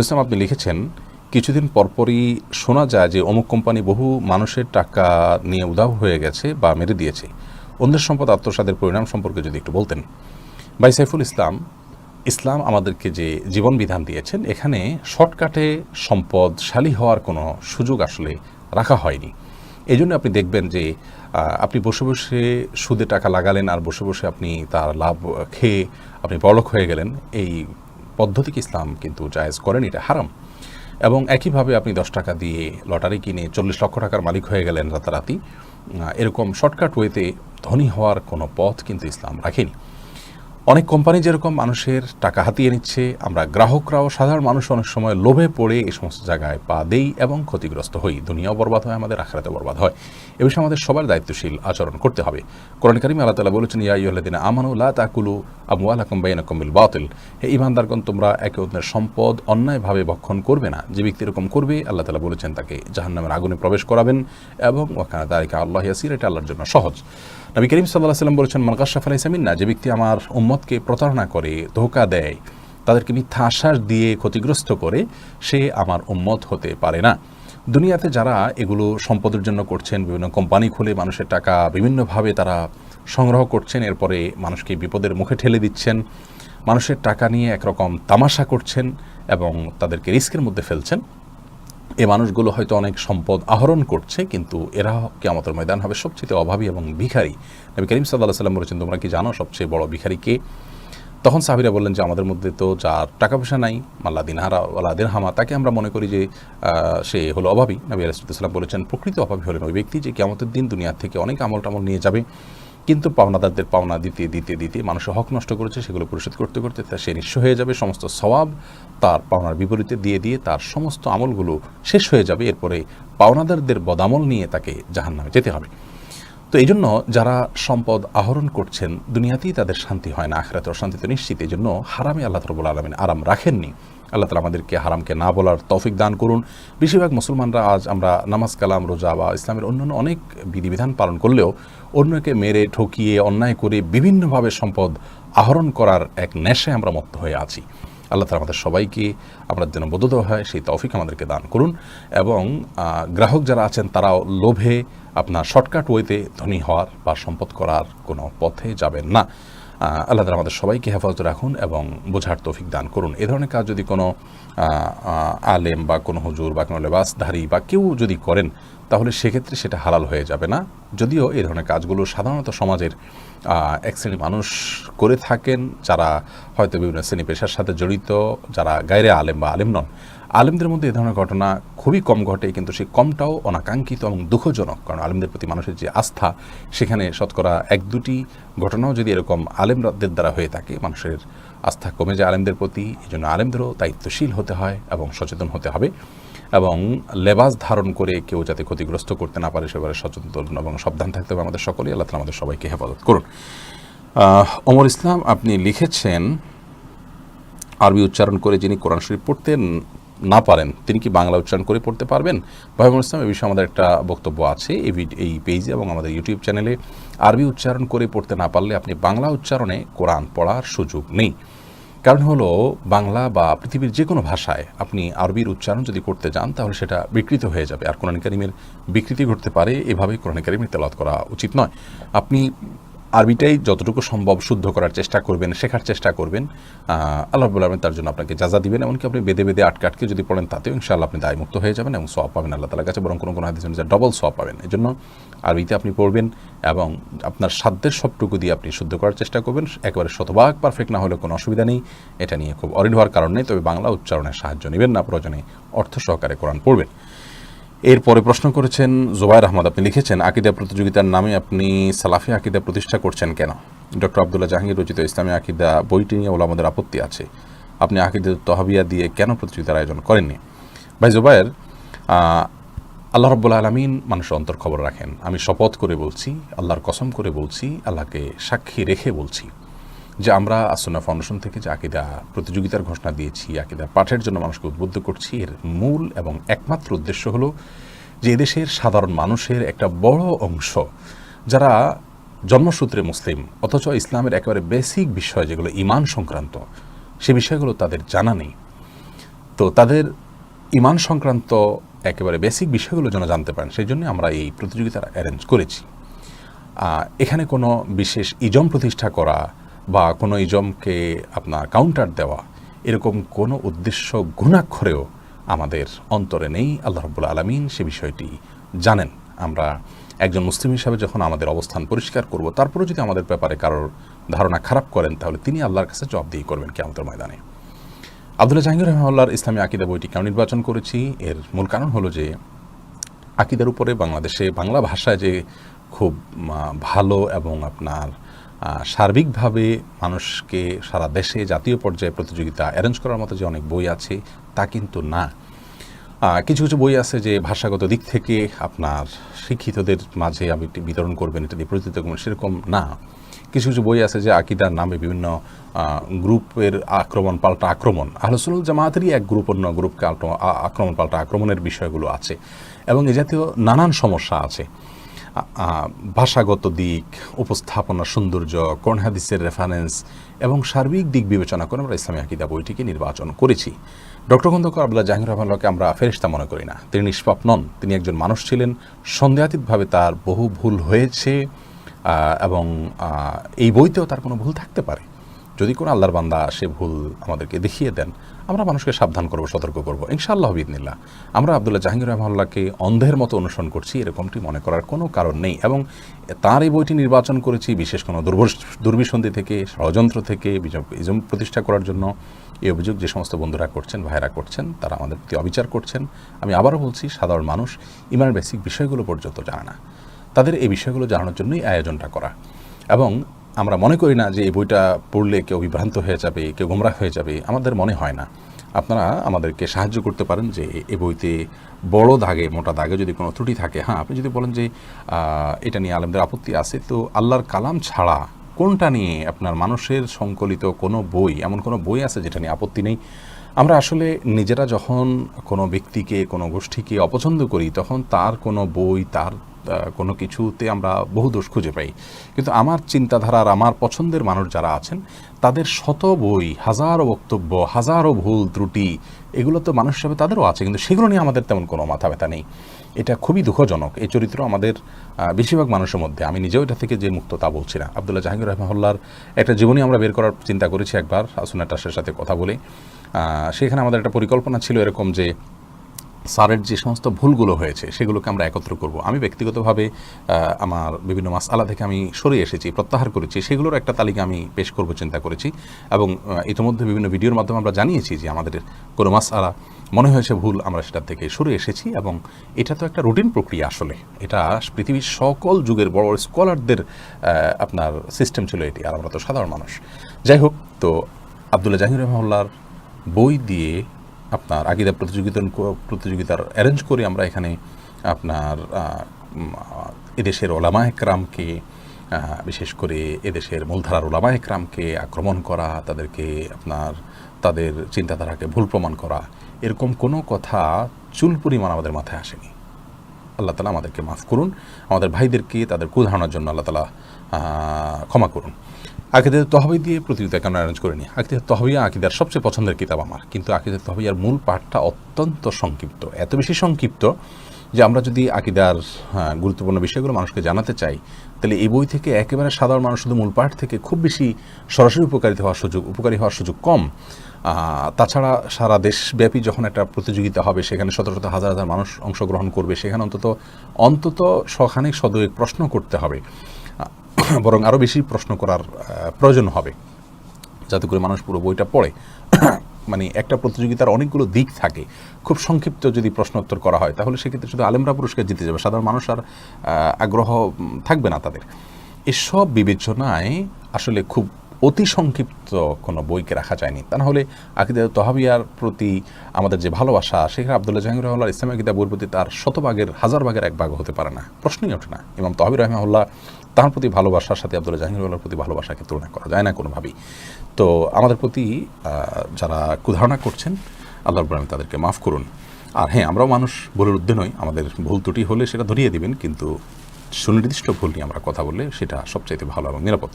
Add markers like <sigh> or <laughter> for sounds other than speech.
ইসলাম, আপনি লিখেছেন, কিছুদিন পরপরই শোনা যায় যে অমুক কোম্পানি বহু মানুষের টাকা নিয়ে উধাও হয়ে গেছে বা মেরে দিয়েছে। অন্যের সম্পদ আত্মসাদের পরিণাম সম্পর্কে যদি একটু বলতেন। ভাই সাইফুল ইসলাম ইসলাম আমাদেরকে যে জীবন বিধান দিয়েছেন, এখানে শর্টকাটে সম্পদশালী হওয়ার কোনো সুযোগ আসলে রাখা হয়নি। এই জন্য আপনি দেখবেন যে আপনি বসে বসে সুদে টাকা লাগালেন আর বসে বসে আপনি তার লাভ খেয়ে আপনি বড়লোক হয়ে গেলেন। এই পদ্ধতিকে ইসলাম কিন্তু জায়েজ করেন, এটা হারাম। এবং একইভাবে আপনি দশ টাকা দিয়ে লটারি কিনে চল্লিশ লক্ষ টাকার মালিক হয়ে গেলেন রাতারাতি এরকম শর্টকাট ওয়েতে ধনী হওয়ার কোনো পথ কিন্তু ইসলাম রাখেনি। অনেক কোম্পানি যেরকম মানুষের টাকা হাতিয়ে নিচ্ছে, আমরা গ্রাহকরাও সাধারণ মানুষ অনেক সময় লোভে পড়ে এই সমস্ত জায়গায় পা দেই এবং ক্ষতিগ্রস্ত হই। দুনিয়াও বরবাদ হয়, আমাদের আখড়াতে বরবাদ হয়। এ বিষয়ে আমাদের সবার দায়িত্বশীল আচরণ করতে হবে। কোরআন কারিম আল্লাহ তালা বলেছেন, ইয়া ইহ্লাদিন আমানু লা তাকুলু আমু আলাকুম বাইনাকুম বিল বাতিল। হে ইমানদারগণ তোমরা একে অন্যের সম্পদ অন্যায়ভাবে ভক্ষণ করবে না। যে ব্যক্তি এরকম করবে, আল্লাহ তালা বলেছেন, তাকে জাহান্নামের আগুনে প্রবেশ করাবেন এবং ওখানে তারিকা আল্লাহ ইয়াসির, এটা আল্লাহর জন্য সহজ। নবী করিম সাল্লাহ সাল্লাম বলেছেন মানকাশাফ আলাইসামিন না যে ব্যক্তি আমার উম্মতকে প্রতারণা করে, ধোকা দেয়। তাদেরকে মিথ্যা আশ্বাস দিয়ে ক্ষতিগ্রস্ত করে সে আমার উম্মত হতে পারে না। দুনিয়াতে যারা এগুলো সম্পদের জন্য করছেন, বিভিন্ন কোম্পানি খুলে মানুষের টাকা বিভিন্নভাবে তারা সংগ্রহ করছেন, এরপরে মানুষকে বিপদের মুখে ঠেলে দিচ্ছেন, মানুষের টাকা নিয়ে একরকম তামাশা করছেন এবং তাদেরকে রিস্কের মধ্যে ফেলছেন। এ মানুষগুলো হয়তো অনেক সম্পদ আহরণ করছে, কিন্তু এরা কেমতের ময়দান হবে সবচেয়ে অভাবী এবং ভিখারি। নবী করিম সাল্লাহ সাল্লাম বলেছেন, তোমরা কি জানো সবচেয়ে বড় ভিখারি কে? তখন সাহাবিরা বললেন যে, আমাদের মধ্যে তো যার টাকা পয়সা নাই, মাল্লা দিনহারা ওলা দিনহামা তাকে আমরা মনে করি যে সে হলো অভাবী। নবী আলাইসাল্লাম বলেছেন, প্রকৃত অভাবী হলেন ওই ব্যক্তি যে কেমতের দিন দুনিয়ার থেকে অনেক আমল টামল নিয়ে যাবে। কিন্তু পাওনাদারদের পাওনা দিতে দিতে দিতে মানুষের হক নষ্ট করেছে, সেগুলো পরিশোধ করতে করতে তা সে নিঃস্ব হয়ে যাবে, সমস্ত স্বভাব তার পাওনার বিপরীতে দিয়ে দিয়ে তার সমস্ত আমলগুলো শেষ হয়ে যাবে। এরপরে পাওনাদারদের বদামল নিয়ে তাকে জাহান্নামে যেতে হবে। তো এই জন্য যারা সম্পদ আহরণ করছেন, দুনিয়াতেই তাদের শান্তি হয় না আখরাতে অশান্তি তো নিশ্চিত। এই জন্য হারামে আল্লাহ রবুল আলমিন আরাম রাখেননি। আল্লাহ তালা আমাদেরকে হারামকে না বলার তৌফিক দান করুন। বেশিরভাগ মুসলমানরা আজ আমরা নামাজ, কালাম, রোজা বা ইসলামের অন্যান্য অনেক বিধিবিধান পালন করলেও অন্যকে মেরে, ঠকিয়ে, অন্যায় করে বিভিন্নভাবে সম্পদ আহরণ করার এক নেশায় আমরা মত্ত হয়ে আছি। আল্লাহ তালা আমাদের সবাইকে, আমরা যেন বোধত হয়, সেই তৌফিক আমাদেরকে দান করুন এবং গ্রাহক যারা আছেন তারাও লোভে আপনার শর্টকাট ওয়েতে ধনী হওয়ার বা সম্পদ করার কোনো পথে যাবেন না। আল্লাহ আমাদের সবাইকে হেফাজত রাখুন এবং বোঝার তৌফিক দান করুন। এ ধরনের কাজ যদি কোনো আলেম বা কোনো হুজুর বা কোনো লেবাসধারী বা কেউ যদি করেন, তাহলে সেক্ষেত্রে সেটা হালাল হয়ে যাবে না। যদিও এই ধরনের কাজগুলো সাধারণত সমাজের এক শ্রেণি মানুষ করে থাকেন, যারা হয়তো বিভিন্ন শ্রেণি পেশার সাথে জড়িত, যারা গায়রে আলেম বা আলেম নন আলেমদের মধ্যে এই ধরনের ঘটনা খুবই কম ঘটে, কিন্তু সেই কমটাও অনাকাঙ্ক্ষিত এবং দুঃখজনক। কারণ আলেমদের প্রতি মানুষের যে আস্থা, সেখানে শতকরা এক দুটি ঘটনাও যদি এরকম আলেমদের দ্বারা হয়ে থাকে, মানুষের আস্থা কমে যায় আলেমদের প্রতি এই জন্য আলেমদেরও দায়িত্বশীল হতে হয় এবং সচেতন হতে হবে এবং লেবাস ধারণ করে কেউ যাতে ক্ষতিগ্রস্ত করতে না পারে সেবারে সচেতন এবং সাবধান থাকতে হবে আমাদের সকলেই। আল্লাহ আমাদের সবাইকে হেফাজত করুন। ওমর ইসলাম, আপনি লিখেছেন, আরবি উচ্চারণ করে যিনি কোরআন শরীফ পড়তে ন- পারেন, তিনি কি বাংলা উচ্চারণ করে পড়তে পারবেন? ভাইমুল ইসলাম এই বিষয়ে আমাদের একটা বক্তব্য আছে। এই এই পেজে এবং আমাদের ইউটিউব চ্যানেলে আরবি উচ্চারণ করে পড়তে না পারলে আপনি বাংলা উচ্চারণে কোরআন পড়ার সুযোগ নেই। কারণ হলো, বাংলা বা পৃথিবীর যে কোনো ভাষায় আপনি আরবির উচ্চারণ যদি করতে যান, তাহলে সেটা বিকৃত হয়ে যাবে। আর কোরআন কারিমের বিকৃতি ঘটতে পারে। এভাবে কোরআন কারিমের তেলাওয়াত করা উচিত নয়। আপনি আরবিটাই যতটুকু সম্ভব শুদ্ধ করার চেষ্টা করবেন, শেখার চেষ্টা করবেন আল্লাহ রবুল আলমিন তার জন্য আপনাকে যাজা দিবেন, এমনকি আপনি বেদে বেদে আটকে আটকে যদি পড়েন তাতেও ইনশাআল্লাহ আপনি দায়মুক্ত হয়ে যাবেন এবং সব পাবেন আল্লাহ তালার কাছে, বরং কোনো কোনো হাদিস অনুযায়ী ডবল সব পাবেন। এই জন্য আরবিতে আপনি পড়বেন এবং আপনার সাধ্যের সবটুকু দিয়ে আপনি শুদ্ধ করার চেষ্টা করবেন, একেবারে শতভাগ পারফেক্ট না হলে কোনো অসুবিধা নেই, এটা নিয়ে খুব অরিড হওয়ার কারণ নেই, তবে বাংলা উচ্চারণের সাহায্য নেবেন না, প্রয়োজনে অর্থ সহকারে কোরআন পড়বেন। এরপরে প্রশ্ন করেছেন, জোবায়ের আহমদ, আপনি লিখেছেন, আকিদা প্রতিযোগিতার নামে আপনি সালাফি আকিদা প্রতিষ্ঠা করছেন কেন? ডক্টর আবদুল্লাহ জাহাঙ্গীর রচিত ইসলামী আকিদা বইটি নিয়ে ওলামাদের আপত্তি আছে। আপনি আকিদা তহাবিয়া দিয়ে কেন প্রতিযোগিতার আয়োজন করেননি? ভাই জোবায়ের আল্লাহ রব্বুল আলমিন মানুষের অন্তর খবর রাখেন। আমি শপথ করে বলছি, আল্লাহর কসম করে বলছি, আল্লাহকে সাক্ষী রেখে বলছি। যে আমরা আসনা ফাউন্ডেশন থেকে যে আকিদা প্রতিযোগিতার ঘোষণা দিয়েছি, আকিদা পাঠের জন্য মানুষকে উদ্বুদ্ধ করছি, এর মূল এবং একমাত্র উদ্দেশ্য হলো যে এদেশের সাধারণ মানুষের একটা বড় অংশ, যারা জন্মসূত্রে মুসলিম, অথচ ইসলামের একেবারে বেসিক বিষয় যেগুলো ইমান সংক্রান্ত, সে বিষয়গুলো তাদের জানা নেই। তো তাদের ইমান সংক্রান্ত একেবারে বেসিক বিষয়গুলো যেন জানতে পারেন, সেই জন্য আমরা এই প্রতিযোগিতার অ্যারেঞ্জ করেছি। এখানে কোনো বিশেষ ইজম প্রতিষ্ঠা করা বা কোনো ইজমকে আপনার কাউন্টার দেওয়া, এরকম কোনো উদ্দেশ্য ঘুণাক্ষরেও আমাদের অন্তরে নেই। আল্লাহ রব্বুল আলমিন সে বিষয়টি জানেন। আমরা একজন মুসলিম হিসাবে যখন আমাদের অবস্থান পরিষ্কার করব, তারপরেও যদি আমাদের ব্যাপারে কারোর ধারণা খারাপ করেন, তাহলে তিনি আল্লাহর কাছে জবাবদিহি করবেন কেমতের ময়দানে। আবদুল্লাহ জাহাঙ্গীর রহমাল্লার ইসলামী আকিদা বইটি কেন নির্বাচন করেছি? এর মূল কারণ হলো যে, আকিদার উপরে বাংলাদেশে বাংলা ভাষায় যে খুব ভালো এবং আপনার সার্বিকভাবে মানুষকে সারা দেশে জাতীয় পর্যায়ে প্রতিযোগিতা অ্যারেঞ্জ করার মতো যে অনেক বই আছে, তা কিন্তু না। কিছু কিছু বই আছে যে ভাষাগত দিক থেকে আপনার শিক্ষিতদের মাঝে এটি বিতরণ করবেন, এটা নিয়ে প্রতিযোগিতা করবেন সেরকম না। কিছু কিছু বই আছে যে আকিদার নামে বিভিন্ন গ্রুপের আক্রমণ পাল্টা আক্রমণ, আহলসুল জামাতেরই এক গ্রুপ, অন্য গ্রুপকে আক্রমণ- পাল্টা আক্রমণের বিষয়গুলো আছে। এবং এ জাতীয় নানান সমস্যা আছে। ভাষাগত দিক, উপস্থাপনা, সৌন্দর্য কোন হাদিসের রেফারেন্স এবং সার্বিক দিক বিবেচনা করে আমরা ইসলামী আকিদা বইটিকে নির্বাচন করেছি। ডক্টর খন্দকার আবদুল্লাহ জাহাঙ্গীর রহমানকে আমরা ফেরিস্তা মনে করি না। তিনি নিষ্পাপ নন। তিনি একজন মানুষ ছিলেন। সন্দেহাতীতভাবে তার বহু ভুল হয়েছে এবং এই বইতেও তার কোনো ভুল থাকতে পারে। যদি কোনো আল্লাহর বান্দা সে ভুল আমাদেরকে দেখিয়ে দেন আমরা মানুষকে সাবধান করব, সতর্ক করব। ইনশাআল্লাহ বিদিনিল্লাহ আমরা আবদুল্লাহ জাহাঙ্গীর রহমাল্লাহকে অন্ধের মতো অনুসরণ করছি, এরকমটি মনে করার কোনো কারণ নেই। এবং তার এই বইটি নির্বাচন করেছি বিশেষ কোনো দুর্বস দুর্বিসন্ধি থেকে, ষড়যন্ত্র থেকে ইজম প্রতিষ্ঠা করার জন্য। এই অভিযোগ যে সমস্ত বন্ধুরা করছেন ভাইরা করছেন, তারা আমাদের প্রতি অবিচার করছেন। আমি আবারও বলছি, সাধারণ মানুষ ইমানের বেসিক বিষয়গুলো পর্যন্ত জানে না। তাদের এই বিষয়গুলো জানানোর জন্যই আয়োজনটা করা। এবং আমরা মনে করি না যে এই বইটা পড়লে কেউ বিভ্রান্ত হয়ে যাবে, কেউ গোমরা হয়ে যাবে। আমাদের মনে হয় না। আপনারা আমাদেরকে সাহায্য করতে পারেন যে এই বইতে বড় দাগে, মোটা দাগে যদি কোনো ত্রুটি থাকে। হ্যাঁ আপনি যদি বলেন যে এটা নিয়ে আলেমদের আপত্তি আছে, তো আল্লাহর কালাম ছাড়া কোনটা নিয়ে আপনার মানুষের সংকলিত কোনো বই, এমন কোনো বই আছে যেটা নিয়ে আপত্তি নেই? আমরা আসলে নিজেরা যখন কোনো ব্যক্তিকে, কোনো গোষ্ঠীকে অপছন্দ করি, তখন তার কোনো বই, তার কোনো কিছুতে আমরা বহু দোষ খুঁজে পাই। কিন্তু আমার চিন্তাধারার, আমার পছন্দের মানুষ যারা আছেন, তাদের শত বই, হাজারো বক্তব্য, হাজারো ভুল ত্রুটি, এগুলো তো মানুষ হিসাবে তাদেরও আছে, কিন্তু সেগুলো নিয়ে আমাদের তেমন কোনো মাথা ব্যথা নেই। এটা খুবই দুঃখজনক। এই চরিত্র আমাদের বেশিরভাগ মানুষের মধ্যে। আমি নিজেও এটা থেকে যে মুক্ত তা বলছি না। আবদুল্লাহ জাহাঙ্গীর রহমহল্লার একটা জীবনী আমরা বের করার চিন্তা করেছি একবার আসুনা টাসের সাথে কথা বলে। সেখানে আমাদের একটা পরিকল্পনা ছিল এরকম যে স্যারের যে সমস্ত ভুলগুলো হয়েছে, সেগুলোকে আমরা একত্র করব। আমি ব্যক্তিগতভাবে আমার বিভিন্ন মাসআলা থেকে আমি সরে এসেছি, প্রত্যাহার করেছি, সেগুলোর একটা তালিকা আমি পেশ করব চিন্তা করেছি এবং ইতিমধ্যে বিভিন্ন ভিডিওর মাধ্যমে আমরা জানিয়েছি যে আমাদের কোনো মাসআলা মনে হয়েছে ভুল, আমরা সেটার থেকে সরে এসেছি এবং এটা তো একটা রুটিন প্রক্রিয়া আসলে। এটা পৃথিবীর সকল যুগের বড় বড় স্কলারদের আপনার সিস্টেম ছিল এটি, আর আমরা তো সাধারণ মানুষ। যাই হোক, তো আবদুল্লাহ জাহির রহমাল্লার বই দিয়ে আপনার আগিদা প্রতিযোগিতা প্রতিযোগিতার অ্যারেঞ্জ করে আমরা এখানে আপনার এদেশের ওলামা একরামকে বিশেষ করে এদেশের মূলধারার ওলামা একরামকে আক্রমণ করা, তাদেরকে আপনার, তাদের চিন্তাধারাকে ভুল প্রমাণ করা, এরকম কোনো কথা চুল পরিমাণ আমাদের মাথায় আসেনি। আল্লাহ তালা আমাদেরকে মাফ করুন, আমাদের ভাইদেরকে তাদের কুধারণার জন্য আল্লাহ তালা ক্ষমা করুন। আকিদের তহবি দিয়ে প্রতিযোগিতা কেন অ্যারেঞ্জ করিনি? আকিদের তহবিয়া আকিদার সবচেয়ে পছন্দের কিতাব আমার। কিন্তু আকিদের তহবিয়ার মূল পাঠটা অত্যন্ত সংক্ষিপ্ত। এত বেশি সংক্ষিপ্ত যে আমরা যদি আকিদার হ্যাঁ, গুরুত্বপূর্ণ বিষয়গুলো মানুষকে জানাতে চাই তাহলে এই বই থেকে একেবারে সাধারণ মানুষ শুধু মূল পাঠ থেকে খুব বেশি সরাসরি উপকারিত হওয়ার সুযোগ উপকারী হওয়ার সুযোগ কম। তাছাড়া সারা দেশব্যাপী যখন একটা প্রতিযোগিতা হবে সেখানে শত শত হাজার হাজার মানুষ অংশগ্রহণ করবে সেখানে অন্তত অন্তত শখানেক সদয় প্রশ্ন করতে হবে। <coughs> বরং আরও বেশি প্রশ্ন করার প্রয়োজন হবে। যাতে করে মানুষ পুরো বইটা পড়ে। <coughs> মানে একটা প্রতিযোগিতার অনেকগুলো দিক থাকে। খুব সংক্ষিপ্ত যদি প্রশ্নোত্তর করা হয়, তাহলে সেক্ষেত্রে শুধু আলেমরা পুরস্কার জিতে যাবে। সাধারণ মানুষ আর আগ্রহ থাকবে না তাদের। এসব বিবেচনায় আসলে খুব অতি সংক্ষিপ্ত কোনো বইকে রাখা যায়নি। তা না হলে আকিদা তহাবিয়ার প্রতি আমাদের যে ভালোবাসা সেখানে আবদুল্লাহ জাহাঙ্গীর রহমাল্লাহ ইসলামী আকিদা বইয়ের প্রতি তার শতভাগের, হাজার ভাগের এক ভাগ হতে পারে না। প্রশ্নই ওঠে না। ইমাম তহাবির রহমাল্লাহ তার প্রতি ভালোবাসার সাথে আব্দুল জাহাঙ্গীরওয়ালার প্রতি ভালোবাসাকে তুলনা করা যায় না কোনোভাবেই। তো আমাদের প্রতি যারা কুধারণা করছেন, আল্লাহ রব্বুল তাদেরকে মাফ করুন। আর হ্যাঁ আমরাও মানুষ ভুলের উদ্দে নই, আমাদের ভুল ত্রুটি হলে সেটা ধরিয়ে দিবেন, কিন্তু সুনির্দিষ্ট ভুল নিয়ে আমরা কথা বললে সেটা সবচাইতে ভালো এবং নিরাপদ।